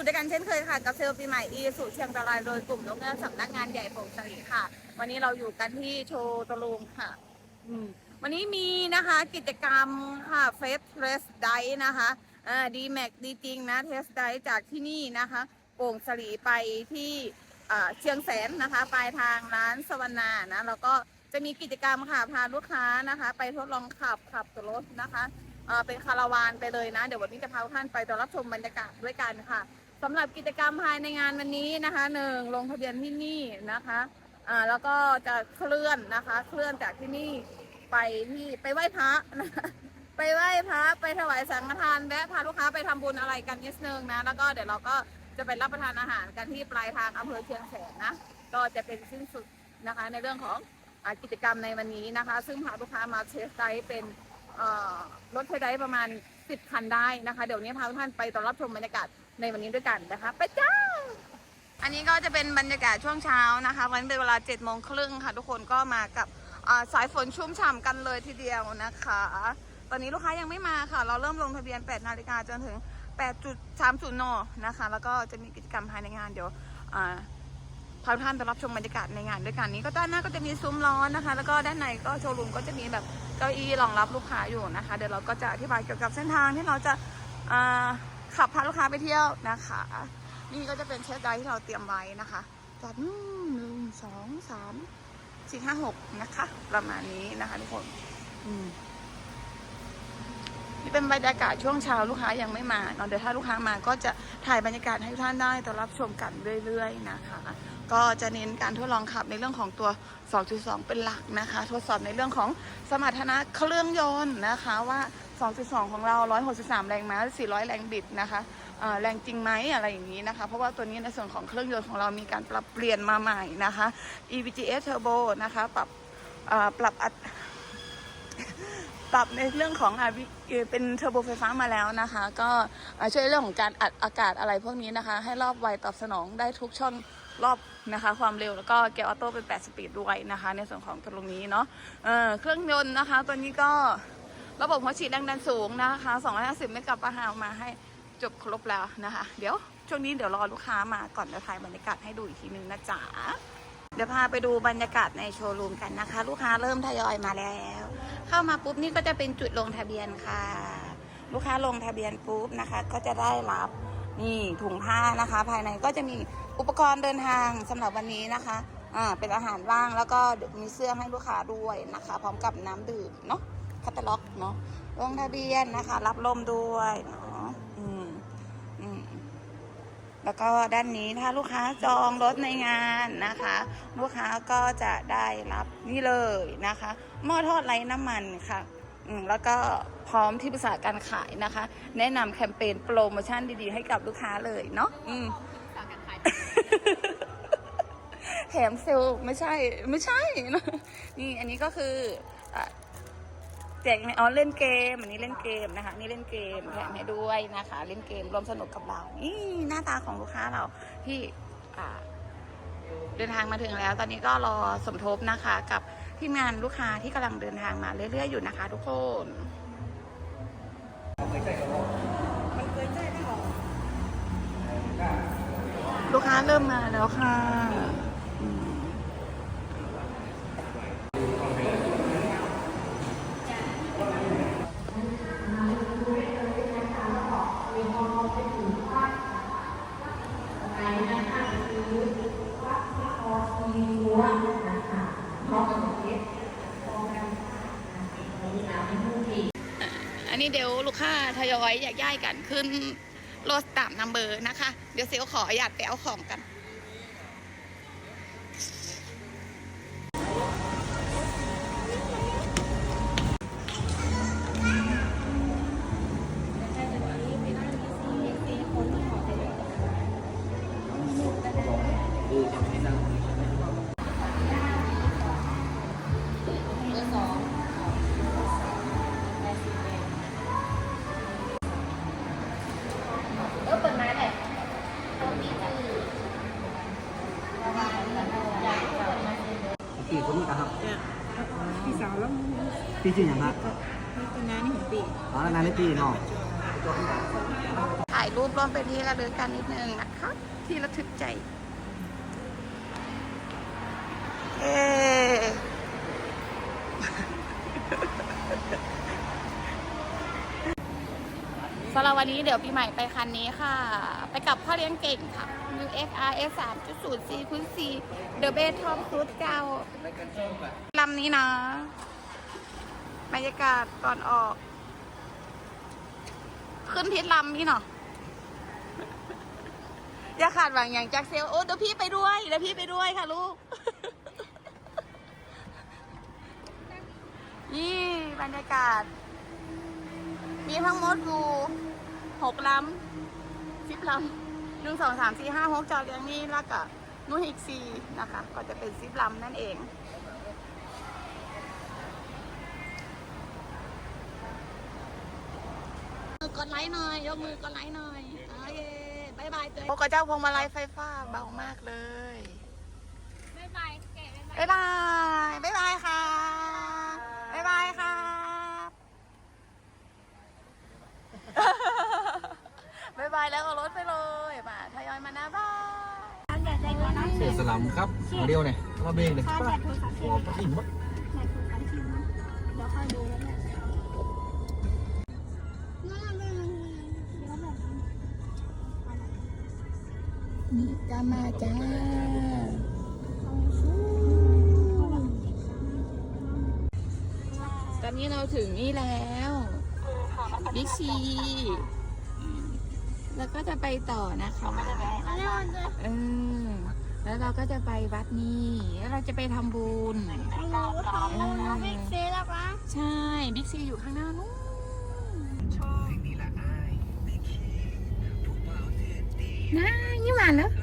อยู่ด้วยกันเช่นเคยค่ะ กับเซลล์ปีใหม่อีสุเชียงรายโดยกลุ่มนกเงือกสำนักงานใหญ่โป่งสลีค่ะ วันนี้เราอยู่กันที่โชว์ตะลุงค่ะวันนี้มีนะคะกิจกรรมค่ะเฟสเทสไดนะคะดีแม็กดีจริงนะเทสไดจากที่นี่นะคะโป่งสลีไปที่เชียงแสนนะคะปลายทางร้านสวรรณานะแล้วก็จะมีกิจกรรมค่ะพาลูกค้านะคะ ไปทดลองขับขับตัวรถนะคะเป็นคาราวานไปเลยนะ เดี๋ยววันนี้จะพาท่านไปตอรับชมบรรยากาศด้วยกันค่ะ สำหรับกิจกรรมภายในงานวันนี้นะคะหนึ่งลงทะเบียนที่นี่นะคะอ่าแล้วก็จะเคลื่อนนะคะ เคลื่อนจากที่นี่ไปที่ไปไหว้พระนะคะไปไหว้พระไปถวายสังฆทานแวะพาลูกค้าไปทำบุญอะไรกันนิดนึงนะ แล้วก็เดี๋ยวเราก็จะไปรับประทานอาหารกันที่ปลายทางอำเภอเชียงแสนนะ ก็จะเป็นสิ้นสุดนะคะในเรื่องของอกิจกรรมในวันนี้นะคะ ซึ่งพาลูกค้ามาเทสไดเป็นรถเทสไดประมาณ 10 คันได้นะคะ เดี๋ยวนี้พาทุกท่านไปต้อนรับชมบรรยากาศ ในวันนี้ด้วยกันนะคะไปจ้า อันนี้ก็จะเป็นบรรยากาศช่วงเช้านะคะวันเป็นเวลา7จ็ดโมงครึ่งค่ะทุกคนก็มากับสายฝนชุ่มฉ่ำกันเลยทีเดียวนะคะ ตอนนี้ลูกค้ายังไม่มาค่ะ เราเริ่มลงทะเบียน 8 นาฬิกาจนถึง 8.30นนะคะ แล้วก็จะมีกิจกรรมภายในงานเดี๋ยวพาท่านไปรับชมบรรยากาศในงานด้วยกันนี้ก็ด้านหน้าก็จะมีซุ้มล้อนะคะ แล้วก็ด้านในก็โชว์รูมก็จะมีแบบเก้าอี้รองรับลูกค้าอยู่นะคะ เดี๋ยวเราก็จะอธิบายเกี่ยวกับเส้นทางที่เราจะ ขับพาลูกค้าไปเที่ยวนะคะ นี่ก็จะเป็นเชฟไดที่เราเตรียมไว้นะคะจากหนึ่งหนึ่งสองสามสี่ห้าหกนะคะ ประมาณนี้นะคะทุกคนนี่เป็นบรรยากาศช่วงเช้าลูกค้ายังไม่มาเนาะเดี๋ยวถ้าลูกค้ามาก็จะถ่ายบรรยากาศให้ท่านได้ต้อนรับชมกันเรื่อย ๆ นะคะ ก็จะเน้นการทดลองขับในเรื่องของตัว 2.2 เป็นหลักนะคะ ทดสอบในเรื่องของสมรรถนะเครื่องยนต์นะคะว่า 2.2 ของเรา 163 แรงม้า 400 แรงบิดนะคะแรงจริงไหมอะไรอย่างนี้นะคะ เพราะว่าตัวนี้ในส่วนของเครื่องยนต์ของเรามีการปรับเปลี่ยนมาใหม่นะคะ EVGS Turbo นะคะปรับปรับอัตปรับในเรื่องของเป็นเทอร์โบไฟฟ้ามาแล้วนะคะ ก็อ่าช่วยเรื่องของการอัดอากาศอะไรพวกนี้นะคะ ให้รอบไวตอบสนองได้ทุกช่องรอบนะคะ ความเร็วแล้วก็เกียร์ออโต้เป็น 8 สปีดด้วยนะคะ ในส่วนของตรงนี้เนาะเเครื่องยนต์นะคะ ตัวนี้ก็ ระบบหัวฉีดแรงดันสูงนะคะ250เมกะปะฮาวมาให้จบครบแล้วนะคะ เดี๋ยวช่วงนี้เดี๋ยวรอลูกค้ามาก่อนจะถ่ายบรรยากาศให้ดูอีกทีนึงนะจ๊ะเดี๋ยวพาไปดูบรรยากาศในโชว์รูมกันนะคะ ลูกค้าเริ่มทยอยมาแล้ว เข้ามาปุ๊บนี่ก็จะเป็นจุดลงทะเบียนค่ะ ลูกค้าลงทะเบียนปุ๊บนะคะ ก็จะได้รับนี่ถุงผ้านะคะ ภายในก็จะมีอุปกรณ์เดินทางสำหรับวันนี้นะคะอ่าเป็นอาหารว่างแล้วก็มีเสื้อให้ลูกค้าด้วยนะคะ พร้อมกับน้ำดื่มเนาะ คาตาล็อกเนาะลงทะเบียนนะคะ รับลมด้วยเนาะอืมอืมแล้วก็ด้านนี้ถ้าลูกค้าจองรถในงานนะคะ ลูกค้าก็จะได้รับนี่เลยนะคะหม้อทอดไร้น้ำมันค่ะอืมแล้วก็พร้อมที่ปรึกษาการขายนะคะ แนะนำแคมเปญโปรโมชั่นดีๆ ให้กับลูกค้าเลยเนาะอืมแถมเซลลไม่ใช่ไม่ใช่นะนี่อันนี้ก็คืออะ แจกในอ๋อเล่นเกมอันนี้เล่นเกมนะคะ นี่เล่นเกมแถมให้ด้วยนะคะ เล่นเกมร่วมสนุกกับเรานี่หน้าตาของลูกค้าเราที่เดินทางมาถึงแล้ว ตอนนี้ก็รอสมทบนะคะ กับทีมงานลูกค้าที่กำลังเดินทางมาเรื่อยๆอยู่นะคะ ทุกคนลูกค้าเริ่มมาแล้วค่ะ อันนี้เดี๋ยวลูกค้าทยอยอยากย้ายกันขึ้นรถตามนัมเบอร์นะคะ เดี๋ยวเซลลขออนุญาตไปเอาของกัน ปีจริงอย่างครับนี่เป็นน้านี่งปีอ๋อนานๆได้ปีเนาะถ่ายรูปร่วมเป็นที่ระลึกกันนิดนึงนะคะ ที่ระทึกใจ เอ๊สำหรับวันนี้เดี๋ยวปีใหม่ไปคันนี้ค่ะ ไปกับพ่อเลี้ยงเก่งค่ะ New XR S 3.0 C คูณ C The Best Top Cruise เก้าลำนี้นะ บรรยากาศก่อนออก ขึ้นทิศลำนี่เนาะอย่าขาดหวังอย่างแจ็คเซลโอ้เดี๋ยวพี่ไปด้วยเดี๋ยวพี่ไปด้วยค่ะลูก นี่บรรยากาศ มีทั้งหมดอยู่หกลำสิบลำหนึ่งสองสามสี่ห้าหกจอดอย่างนี้แล้วก็นู่นอีกสี่นะคะ ก็จะเป็นสิบลำนั่นเอง มือกดไล ค์หน่อย ยกมือกดไลค์หน่อยโอเคบายบายเจอโอ้กระเจ้าพวงมาลัยไฟฟ้าเบามากเลยบ๊ายบายแกะบ๊ายบายบ๊ายบายบ๊ายบายค่ะบ๊ายบายค่ะบ๊ายบายแล้วเอารถไปเลยมาทยอยมานะบ้ายเสียสลัมครับเอาเดียวเนี่ยมาเบงเลยป้าโอ้ปะอิ่มมด นี่จ้ามาจ้าตอนนี้เราถึงนี่แล้วบิ๊กซีแล้วก็จะไปต่อนะคะเออแล้วเราก็จะไปวัดนี้แล้วเราจะไปทำบุญบิ๊กซีแล้วปะใช่บิ๊กซีอยู่ข้างหน้านู้นน่า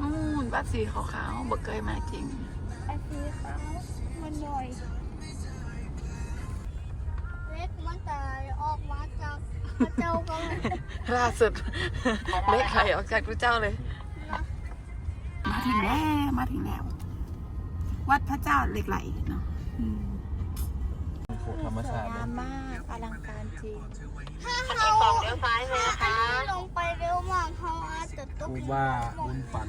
นู่นบ้านสีขาวๆบอกเคยมาจริงไอ้สีขาวมันย่อยเล็กมันตายออกมาจากพระเจ้าก็ล่าสุดเล็กไข่ออกจากพระเจ้าเลย มาถึงแล้วมาถึงแล้ว วัดพระเจ้าเหล็กไหลเนาะอืมโคธรรมสวชายติงามมากอลังการจริงถ้าเขาสองเลี้ยวซ้ายเลยนะคะลงไปเร็วมากเขาอาจจะตกกูว่าบุญฝัน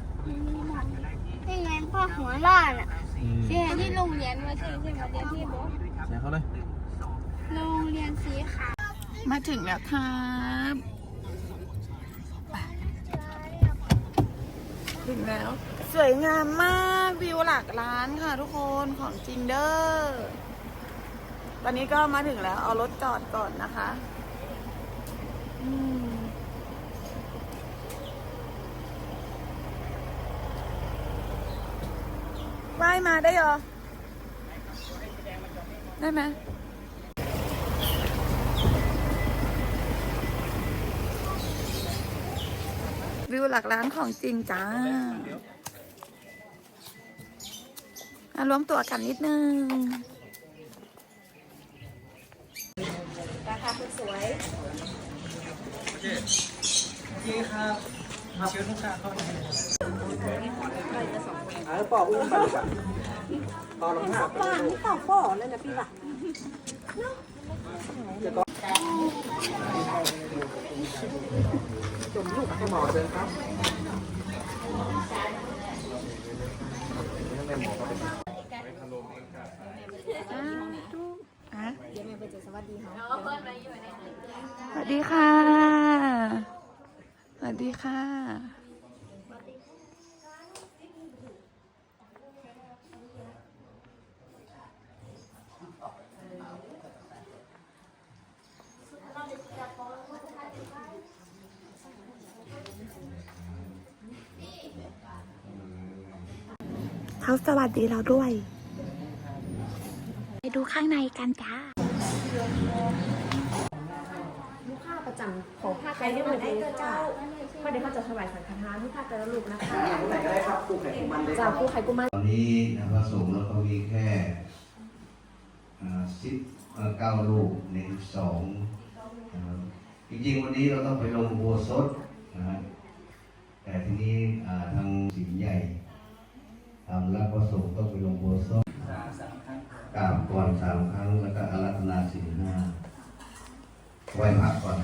นี่ไงพ่อหัวล้านอะอืมเรียนที่โรงเรียนมาใช่ใช่ไหมเรียนที่บอกใส่เขาเลย โรงเรียนสีขาวมาถึงแล้วครับถึงแล้ว สวยงามมากวิวหลักล้านค่ะทุกคนของจริงเด้อ ตอนนี้ก็มาถึงแล้วเอารถจอดก่อนนะคะ ว่ายมาได้เหรอ ได้ไหมวิวหลักล้านของจริงจ้าอะรวมตัวกันนิดนึง ราคาคุณสวยนี่ครับมา เชิญลูกค้าเข้ามาอ่าปอกอุ้มไปดีกว่าปอกลงหน้าป้านี่ต่อป่อเลยนะพี่ว่ะให้หมอเชิญครับสวัสดีค่ะส วัสดีค่ะ เขาสวัสดีเราด้วย ไปดูข้างในกันจ้าลูกค้า ประจำของภาคใต้ที่มันได้เจ้าพระเดี๋ยวเขาจะถวายสังฆทานลูกค้าแต่ละลูกนะคะไหนก็ได้ครับคู่ไข่คู่มันเลยคจารักบผู้ไข่กุมารตอนนี้นะพระสงฆ์แล้วก็มีแค่สิบเก้าลูกในสองนะครับจริงๆวันนี้เราต้องไปลงโบสถนะฮะแต่ทีนี้อ่าทางสิงห์ใหญ่ทางรับพระสงฆ์ต้องไปลงโบสถกราบก่อนสามครั้งแล้วก็อารัธนาศีลห้าไหว้พระก่อน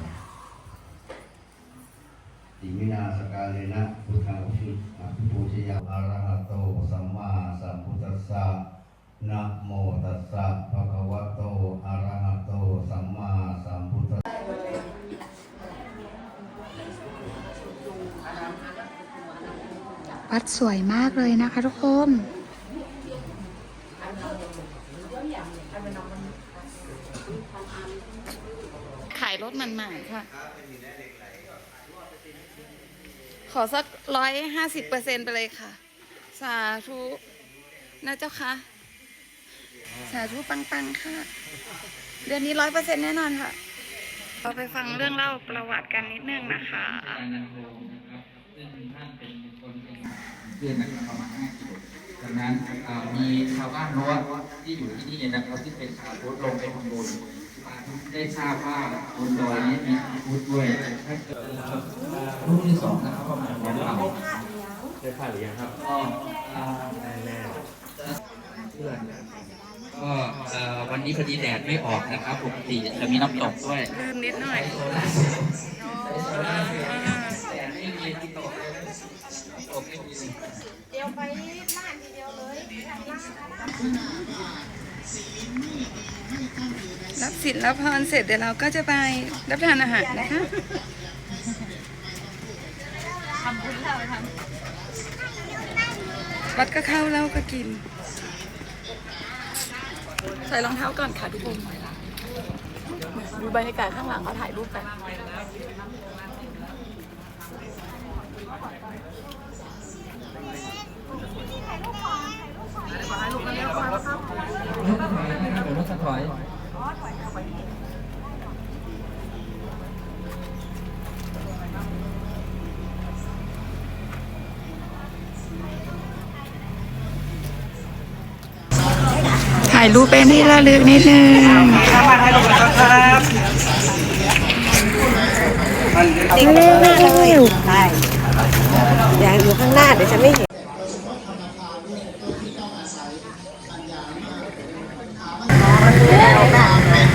อิมินาสกาเลนะ พุทธังชุอภิปูชยาอะระหะโตสัมมาสัมพุทธัสสะนะโมตัสสะภะคะวะโตอะระหะโตสัมมาสัมพุทธัสสะวัดสวยมากเลยนะคะทุกคนขายรถมันหมาค่ะข อสักร้อยห้าสิบเปอร์เซ็นไปเลยค่ะ สาธุนะเจ้าค่ะสาธุปังๆค่ะ เดือนนี้ร้อยเปอร์เซ็นแน่นอนค่ะ เราไปฟังเรื่องเล่าประวัติกันนิดนึงนะคะ เดือนนะครับประมาณ5กิโลดังนั้นมีชาวบ้านรั้วที่อยู่ที่นี่นะครับที่เป็นชาวพุทธลงไปทำบุญ ได้ทราบว่าบนดอยนี้มีพุทธด้วยรูปที่สองนะครับประมาณวันเสาได้ผ่านหรือยังครับก็แน่ก็เอ่อวันนี้พอดีแดดไม่ออกนะครับปกติจะมีน้ำตกด้วยลืมนิดหน่อยแต่ไม่มีน้ำตกเลยน้ำตกไม่มี รับสินรับพรเสร็จเดี๋ยวเราก็จะไปรับทานอาหารนะคะทำบุญเราทำวัดก็เข้าเล้าก็กิน ใส่รองเท้าก่อนค่ะทุกคนดูบรรยากาศข้างหลังเขาถ่ายรูปกันรถ ถอยถ่ายรูปเป็นที่ระลึกนิดนึงอย่าอยู่ข้างหน้าเดี๋ยวจะไม่เห็น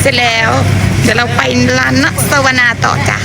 เสร็จแล้ว เดี๋ยวเราไปร้านนักสวนาต่อจ้ะ